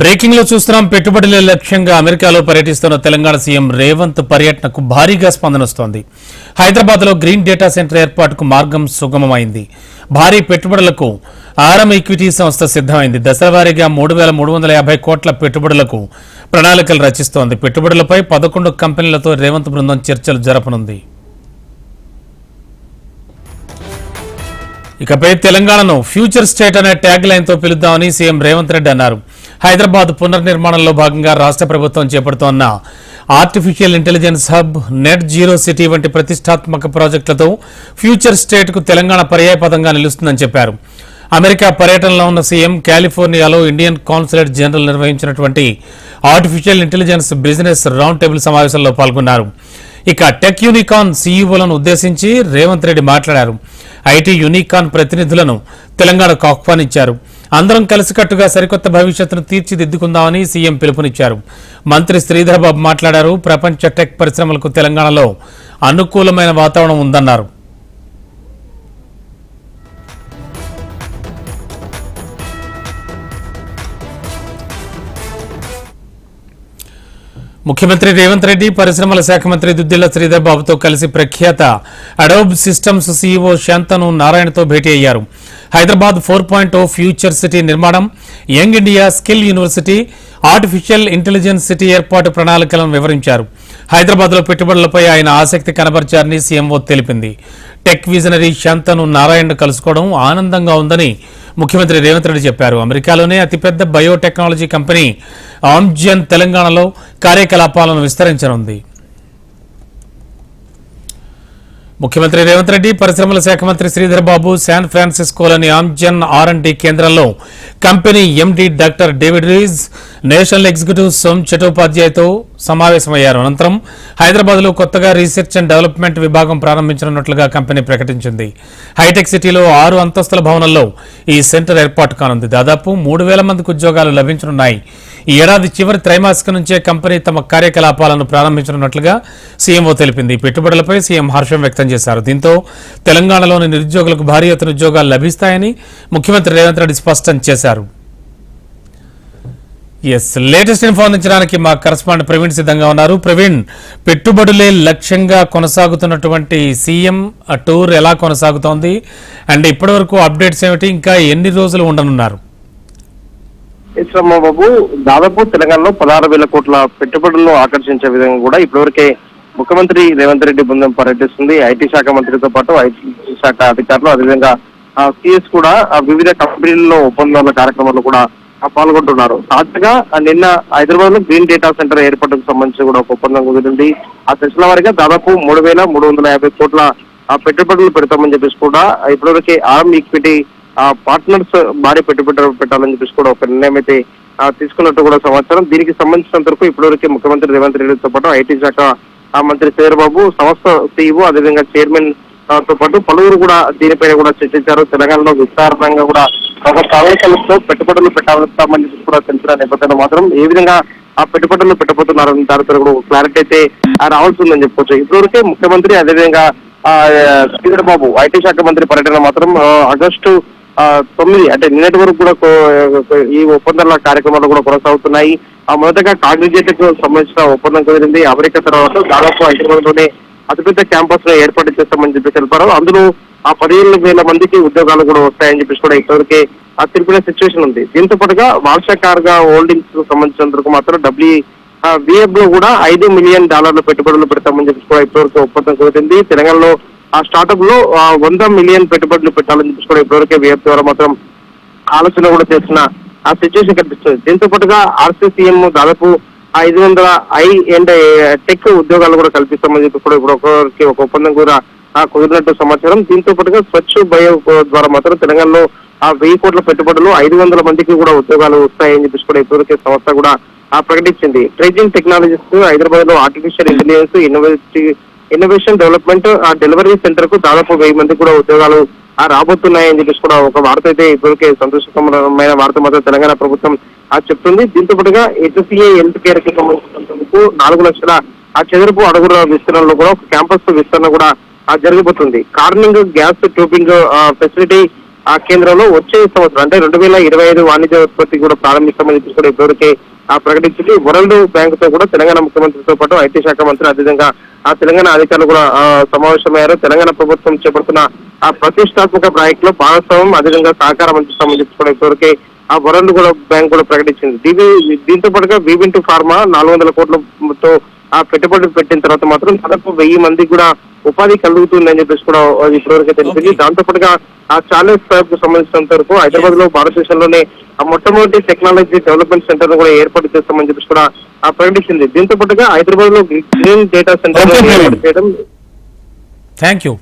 బ్రేకింగ్లో చూస్తున్నాం. పెట్టుబడుల లక్ష్యంగా అమెరికాలో పర్యటిస్తున్న తెలంగాణ సీఎం రేవంత్ పర్యటనకు భారీగా స్పందనొస్తోంది హైదరాబాద్లో గ్రీన్ డేటా సెంటర్ ఏర్పాటుకు మార్గం సుగమమైంది. భారీ పెట్టుబడులకు ఆరం ఈక్విటీ సంస్థ సిద్ధమైంది. దశలవారీగా మూడు వేల మూడు వందల యాభై కోట్ల పెట్టుబడులకు ప్రణాళికలు రచిస్తోంది. పెట్టుబడులపై పదకొండు కంపెనీలతో రేవంత్ బృందం చర్చలు జరపనుంది. ఇకపై తెలంగాణను ఫ్యూచర్ స్టేట్ అనే ట్యాగ్ లైన్తో పిలుద్దామని సీఎం రేవంత్ రెడ్డి అన్నారు. హైదరాబాద్ పునర్నిర్మాణంలో భాగంగా రాష్ట్ర ప్రభుత్వం చేపడుతోన్న artificial intelligence hub net zero city వంటి ప్రతిష్టాత్మక ప్రాజెక్టులతో ఫ్యూచర్ స్టేట్కు తెలంగాణ పర్యాయపదంగా నిలుస్తుందని చెప్పారు. అమెరికా పర్యటనలో ఉన్న సీఎం కాలిఫోర్నియాలో ఇండియన్ కాన్సులేట్ జనరల్ నిర్వహించినటువంటి artificial intelligence business round table సమావేశంలో పాల్గొన్నారు. ఇక టెక్ యూనికాన్ సీఈఓలను ఉద్దేశించి రేవంత్ రెడ్డి మాట్లాడారు. ఐటీ యూనికాన్ ప్రతినిధులను తెలంగాణకు ఆహ్వానించారు. అందరం కలిసికట్టుగా సరికొత్త భవిష్యత్తును తీర్చిదిద్దుకుందామని సీఎం పిలుపునిచ్చారు. మంత్రి శ్రీధర్ బాబు మాట్లాడారు. ప్రపంచ టెక్ పరిశ్రమలకు తెలంగాణలో అనుకూలమైన వాతావరణం ఉందన్నారు. ముఖ్యమంత్రి రేవంత్ రెడ్డి పరిశ్రమల శాఖ మంత్రి దుద్దిల్ల శ్రీధర్ బాబుతో కలిసి ప్రఖ్యాత అడోబ్ సిస్టమ్స్ సీఈఓ శాంతను నారాయణతో భేటీ అయ్యారు. Hyderabad four point future city నిర్మాణం young India skill university artificial intelligence city ఏర్పాటు ప్రణాళికలను వివరించారు. హైదరాబాద్లో పెట్టుబడులపై ఆయన ఆసక్తి కనబర్చారని సీఎంఓ తెలిపింది. టెక్ విజనరీ శాంతను నారాయణను కలుసుకోవడం ఆనందంగా ఉందని ముఖ్యమంత్రి రేవంత్ రెడ్డి చెప్పారు. అమెరికాలోనే అతిపెద్ద బయోటెక్నాలజీ కంపెనీ ఆమ్జన్ తెలంగాణలో కార్యకలాపాలను విస్తరించనుంది. ముఖ్యమంత్రి రేవంత్ రెడ్డి పరిశ్రమల శాఖ మంత్రి శ్రీధర్ బాబు శాన్ ఫ్రాన్సిస్కోలోని ఆమ్జన్ ఆర్ అండ్ డి కేంద్రంలో company MD doctor David Reese national executive Som చటోపాధ్యాయ్తో సమావేశమయ్యారు. అనంతరం హైదరాబాద్లో కొత్తగా రీసెర్చ్ అండ్ డెవలప్మెంట్ విభాగం ప్రారంభించనున్నట్లుగా కంపెనీ ప్రకటించింది. హైటెక్ సిటీలో ఆరు అంతస్తుల భవనంలో ఈ సెంటర్ ఏర్పాటు కానుంది. దాదాపు మూడు వేల మందికి ఉద్యోగాలు లభించనున్నాయి. ఈ ఏడాది చివరి త్రైమాసిక నుంచే కంపెనీ తమ కార్యకలాపాలను ప్రారంభించనున్నట్లుగా సీఎంఓ తెలిపింది. పెట్టుబడులపై సీఎం హర్షం వ్యక్తం చేశారు. దీంతో తెలంగాణలోని నిరుద్యోగులకు భారీ ఎత్తున ఉద్యోగాలు లభిస్తాయని ముఖ్యమంత్రి రేవంత్ రెడ్డి స్పష్టం చేశారు. ఎస్ లేటెస్ట్ ఇన్ఫో అందించడానికి మా కరస్పాండెంట్ ప్రవీణ్ సిద్ధంగా ఉన్నారు ప్రవీణ్ పెట్టుబడులే లక్ష్యంగా కొనసాగుతున్నటువంటి సీఎం టూర్ ఎలా కొనసాగుతోంది అండ్ ఇప్పటివరకు అప్డేట్స్ ఏమిటి ఇంకా ఎన్ని రోజులు ఉండనున్నారు బాబు దాదాపు తెలంగాణలో పదహారు వేల కోట్ల పెట్టుబడులను ఆకర్షించే విధంగా కూడా ఇప్పటివరకే ముఖ్యమంత్రి రేవంత్ రెడ్డి బృందం పర్యటిస్తుంది. ఐటీ శాఖ మంత్రితో పాటు ఐటీ శాఖ అధికారులు అదేవిధంగా సిఎస్ కూడా వివిధ కంపెనీల్లో ఒప్పందాల కార్యక్రమాలు కూడా పాల్గొంటున్నారు. తాజాగా ఆ నిన్న హైదరాబాద్లో గ్రీన్ డేటా సెంటర్ ఏర్పాటుకు సంబంధించి కూడా ఒక ఒప్పందం కుదిరింది. ఆ సెషన్ల వారిగా దాదాపు మూడు వేల మూడు వందల యాభై కోట్ల ఆ పెట్టుబడులు పెడతామని చెప్పేసి కూడా ఇప్పటివరకే ఆర్మ్ ఈక్విటీ ఆ పార్ట్నర్స్ భారీ పెట్టుబడులు పెట్టాలని చెప్పేసి కూడా ఒక నిర్ణయం అయితే తీసుకున్నట్టు కూడా సమాచారం. దీనికి సంబంధించినంత వరకు ఇప్పటివరకు ముఖ్యమంత్రి రేవంత్ రెడ్డితో పాటు ఐటీ శాఖ ఆ మంత్రి చంద్రబాబు సంస్థ సీఈఓ అదేవిధంగా చైర్మన్తో పాటు పలువురు కూడా దీనిపైన కూడా చర్చించారు. తెలంగాణలో విస్తారంగా కూడా ఒక ప్రవేశాలతో పెట్టుబడులు పెట్టాలని కూడా తెలిసిన నేపథ్యంలో మాత్రం ఏ విధంగా ఆ పెట్టుబడులు పెట్టబోతున్నారని దాని కూడా క్లారిటీ అయితే రావాల్సిందని చెప్పొచ్చు చెప్పుకోవచ్చు. ఇప్పటివరకే ముఖ్యమంత్రి అదేవిధంగా శ్రీధర్ బాబు ఐటీ శాఖ మంత్రి పర్యటన మాత్రం ఆగస్టు తొమ్మిది అంటే నిన్నటి వరకు కూడా ఈ ఒప్పందాల కార్యక్రమాలు కూడా కొనసాగుతున్నాయి. ఆ మొదటగా కాగ్నిజెట్ సంబంధించిన ఒప్పందం కుదిరింది. అమెరికా తర్వాత దాదాపు ఐదు లోనే అతిపెద్ద క్యాంపస్లో ఏర్పాటు చేస్తామని చెప్పి తెలిపారు అందులో ఆ పదిహేను వేల మందికి ఉద్యోగాలు కూడా వస్తాయని చెప్పేసి కూడా ఇప్పటివరకే ఆ తెలిపిన సిచ్యువేషన్ ఉంది. దీంతో పాటుగా వార్షకారుగా హోల్డింగ్స్కు సంబంధించినందుకు మాత్రం డబ్ల్యూ విఎఫ్లో కూడా ఐదు మిలియన్ డాలర్ల పెట్టుబడులు పెడతామని చెప్పి కూడా ఇప్పటివరకు ఒప్పందం కుదిరింది. తెలంగాణలో ఆ స్టార్టప్లో వంద మిలియన్ పెట్టుబడులు పెట్టాలని చెప్పి కూడా ఇప్పటివరకే విఎఫ్ ద్వారా మాత్రం ఆలోచన కూడా చేసిన ఆ సిచ్యువేషన్ కనిపిస్తుంది. దీంతో పాటుగా ఆర్సీసీఎం దాదాపు ఐదు వందల ఐ అండ్ టెక్ ఉద్యోగాలు కూడా కల్పిస్తామని చెప్పి కూడా ఇప్పుడు ఒక్కొక్కరికి ఒక ఒప్పందం కూడా కుదిరినట్టు సమాచారం. దీంతో పాటుగా స్వచ్ఛ బయో ద్వారా మాత్రం తెలంగాణలో ఆ వెయ్యి కోట్ల పెట్టుబడులు ఐదు వందల మందికి కూడా ఉద్యోగాలు వస్తాయని చెప్పేసి కూడా ఇప్పటికే సంస్థ కూడా ఆ, ప్రకటించింది. ట్రేజింగ్ టెక్నాలజీస్ హైదరాబాద్లో artificial intelligence innovative innovation development ఆ డెలివరీ సెంటర్కు దాదాపు వెయ్యి మంది కూడా ఉద్యోగాలు ఆ రాబోతున్నాయని చెప్పేసి కూడా ఒక వార్త అయితే ఇప్పటికే సంతోషకరమైన వార్త మాత్రం తెలంగాణ ప్రభుత్వం ఆ చెప్తుంది. దీంతో పాటుగా హెచ్సిఏ హెల్త్ కేర్కి సంబంధించినందుకు నాలుగు లక్షల ఆ చదరపు అడుగుల విస్తరణలో కూడా ఒక క్యాంపస్ విస్తరణ కూడా ఆ జరగబోతుంది. కార్నింగ్ గ్యాస్ ట్యూబింగ్ ఫెసిలిటీ ఆ కేంద్రంలో వచ్చే సంవత్సరం అంటే రెండు వేల ఇరవై ఐదు వాణిజ్య ఉత్పత్తి కూడా ప్రారంభిస్తామని చెప్పి కూడా ఇప్పటికే ప్రకటించింది. వరల్డ్ బ్యాంక్తో కూడా తెలంగాణ ముఖ్యమంత్రితో పాటు ఐటీ శాఖ మంత్రి అదేవిధంగా ఆ తెలంగాణ అధికారులు కూడా సమావేశమయ్యారు. తెలంగాణ ప్రభుత్వం చేపడుతున్న ఆ ప్రతిష్టాత్మక ప్రాజెక్ట్లో భాగస్వామ్యం అదేవిధంగా సహకారం అందిస్తామని చెప్పి కూడా ఇప్పటివరకే ఆ వరల్డ్ కూడా బ్యాంక్ కూడా ప్రకటించింది. దీని దీంతో పాటుగా వీబింటు ఫార్మా నాలుగు వందల కోట్లతో ఆ పెట్టుబడి పెట్టిన తర్వాత మాత్రం దాదాపు వెయ్యి మందికి కూడా ఉపాధి కలుగుతుందని చెప్పేసి కూడా ఇప్పటివరకు తెలిసింది. దాంతో పాటుగా ఆ ఛాలెంజ్ సాబ్కు సంబంధించినంత వరకు హైదరాబాద్లో భారతదేశంలోనే ఆ మొట్టమొదటి టెక్నాలజీ డెవలప్మెంట్ సెంటర్ను కూడా ఏర్పాటు చేస్తామని చెప్పేసి కూడా ఆ ప్రకటించింది. దీంతో పాటుగా హైదరాబాద్లో green data centre thank you